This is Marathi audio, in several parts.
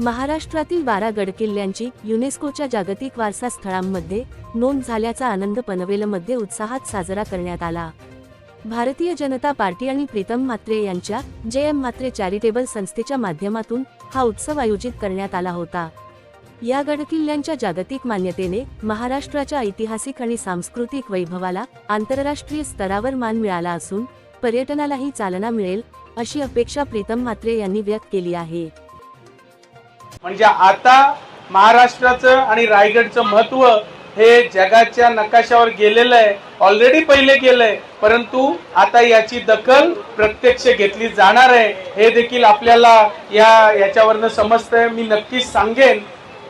महाराष्ट्रातील बारा गडकिल्ल्यांची युनेस्कोच्या जागतिक वारसा स्थळांमध्ये नोंद झाल्याचा आनंद पनवेलमध्ये उत्साहात साजरा करण्यात आला. भारतीय जनता पार्टी आणि प्रीतम म्हात्रे यांच्या जे एम म्हात्रे चॅरिटेबल संस्थेच्या माध्यमातून हा उत्सव आयोजित करण्यात आला होता. या गडकिल्ल्यांच्या जागतिक मान्यतेने महाराष्ट्राच्या ऐतिहासिक आणि सांस्कृतिक वैभवाला आंतरराष्ट्रीय स्तरावर मान मिळाला असून पर्यटनालाही चालना मिळेल अशी अपेक्षा प्रीतम म्हात्रे यांनी व्यक्त केली आहे. म्हणजे आता महाराष्ट्राचं आणि रायगडचं महत्त्व हे जगाच्या नकाशावर गेलेलं आहे. ऑलरेडी पहिले गेलंय. परंतु आता याची दखल प्रत्यक्ष घेतली जाणार आहे. हे देखील आपल्याला या याच्यावरनं समजतंय. मी नक्कीच सांगेन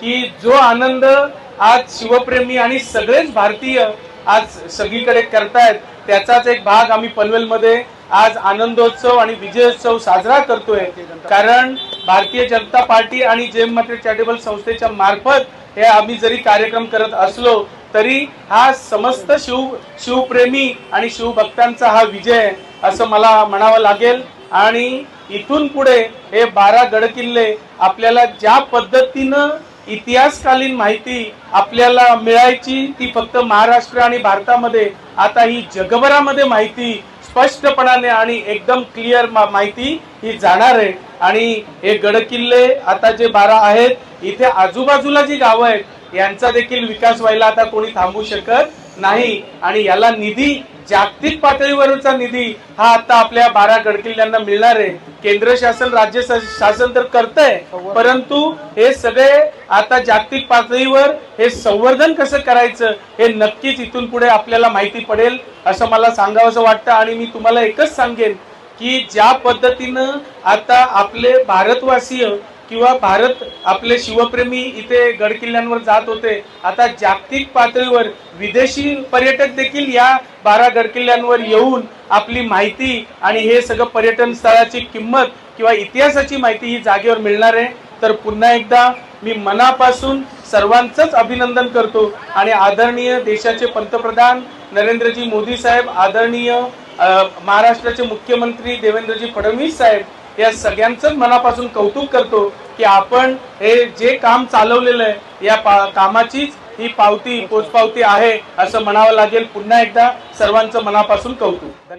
की जो आनंद आज शिवप्रेमी आणि सगळेच भारतीय आज सगळीकडे करतायत त्याचाच एक भाग आम्ही पनवेलमध्ये आज आनंदोत्सव आणि विजयोत्सव साजरा करतोय. कारण भारतीय जनता पार्टी आणि जेम मात्र चॅरिटेबल संस्थेच्या मार्फत हे आम्ही जरी कार्यक्रम करत असलो तरी हा समस्त शिव शिवप्रेमी आणि शिवभक्तांचा हा विजय असं मला म्हणावं लागेल. आणि इथून पुढे हे बारा गडकिल्ले आपल्याला ज्या पद्धतीनं इतिहासकालीन माहिती आपल्याला मिळायची ती फक्त महाराष्ट्र आणि भारतामध्ये आता ही जगभरामध्ये माहिती स्पष्टपणाने आणि एकदम क्लिअर माहिती ही जाणार आहे. आणि हे गडकिल्ले आता जे बारा आहेत इथे आजूबाजूला जी गावं आहेत यांचा देखील विकास व्हायला आता कोणी थांबू शकत नाही. आणि याला निधी जागतिक पातळीवरचा निधी हा आता आपल्या बारा गडकिल्ल्यांना मिळणार आहे. केंद्र शासन राज्य शासन तर करतंय परंतु हे सगळे आता जागतिक पातळीवर हे संवर्धन कसं करायचं हे नक्कीच इथून पुढे आपल्याला माहिती पडेल असं मला सांगावंसं वाटतं. आणि मी तुम्हाला एकच सांगेन की ज्या पद्धतीनं आता आपले भारतवासीय किंवा भारत आपले शिवप्रेमी इथे गडकिल्ल्यांवर जात होते आता जागतिक पातळीवर विदेशी पर्यटक देखील या बारा गडकिल्ल्यांवर येऊन आपली माहिती आणि हे सगळं पर्यटन स्थळाची किंमत किंवा इतिहासाची माहिती ही जागेवर मिळणार आहे. तर पुन्हा एकदा मी मनापासून सर्वांचंच अभिनंदन करतो आणि आदरणीय देशाचे पंतप्रधान नरेंद्रजी मोदी साहेब आदरणीय महाराष्ट्राचे मुख्यमंत्री देवेंद्रजी फडणवीस साहेब या सगळ्यांचं मनापासून कौतुक करतो की आपण हे जे काम चालवलेलं आहे या पा- कामाचीच ही पावती पोचपावती आहे असं म्हणावं लागेल. पुन्हा एकदा सर्वांचं मनापासून कौतुक.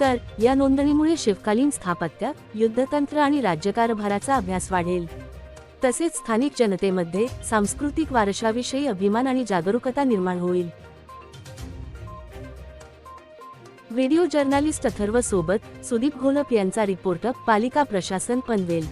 तर या नोंदणीमुळे शिवकालीन स्थापत्य युद्धतंत्र आणि राज्यकारभाराचा अभ्यास वाढेल. तसेच स्थानिक जनतेमध्ये सांस्कृतिक वारशाविषयी अभिमान आणि जागरूकता निर्माण होईल. व्हिडिओ जर्नालिस्ट अथर्व सोबत सुदीप घोलप यांचा रिपोर्ट पालिका प्रशासन पनवेल.